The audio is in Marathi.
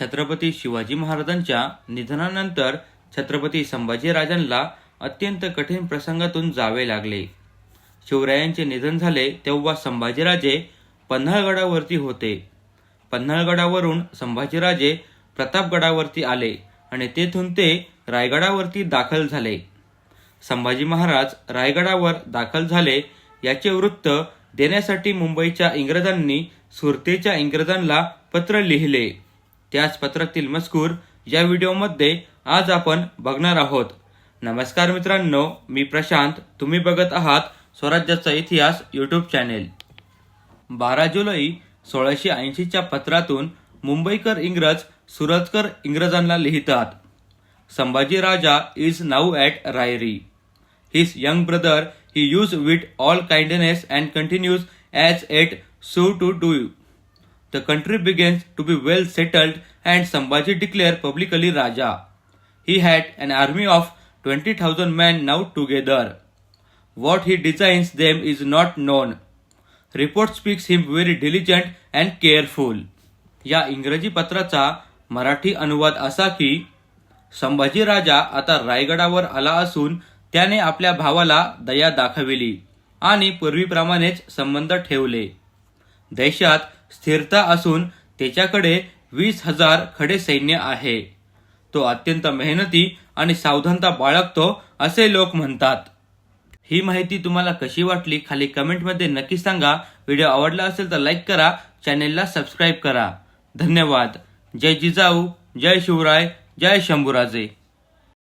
छत्रपती शिवाजी महाराजांच्या निधनानंतर छत्रपती संभाजीराजांना अत्यंत कठीण प्रसंगातून जावे लागले. शिवरायांचे निधन झाले तेव्हा संभाजीराजे पन्हाळगडावरती होते. पन्हाळगडावरून संभाजीराजे प्रतापगडावरती आले आणि तेथून ते रायगडावरती दाखल झाले. संभाजी महाराज रायगडावर दाखल झाले याचे वृत्त देण्यासाठी मुंबईच्या इंग्रजांनी सुरतेच्या इंग्रजांना पत्र लिहिले. त्याच पत्रातील मजकूर या व्हिडिओमध्ये आज आपण बघणार आहोत. नमस्कार मित्रांनो मी प्रशांत. तुम्ही बघत आहात स्वराज्याचा इतिहास यूट्यूब चॅनेल बारा जुलै सोळाशे ऐंशीच्या पत्रातून मुंबईकर इंग्रज सुरतकर इंग्रजांना लिहितात Sambhaji Raja is now at Rairi his young brother he use with all kindness and continues as at so to do the country begins to be well settled and Sambhaji declare publicly Raja he had an army of twenty thousand man now together What he designs them is not known. Report speaks him very diligent and careful. या इंग्रजी पत्राचा मराठी अनुवाद असा की संभाजी राजा आता रायगडावर आला असून त्याने आपल्या भावाला दया दाखविली आणि पूर्वीप्रमाणेच संबंध ठेवले देशात स्थिरता असून त्याच्याकडे वीस हजार खडे सैन्य आहे. तो अत्यंत मेहनती आणि सावधानता बाळगतो असे लोक म्हणतात. ही माहिती तुम्हाला कशी वाटली खाली कमेंटमध्ये नक्की सांगा. व्हिडिओ आवडला असेल तर लाईक करा चॅनेलला सबस्क्राईब करा. धन्यवाद. जय जिजाऊ जय शिवराय जय शंभूराजे.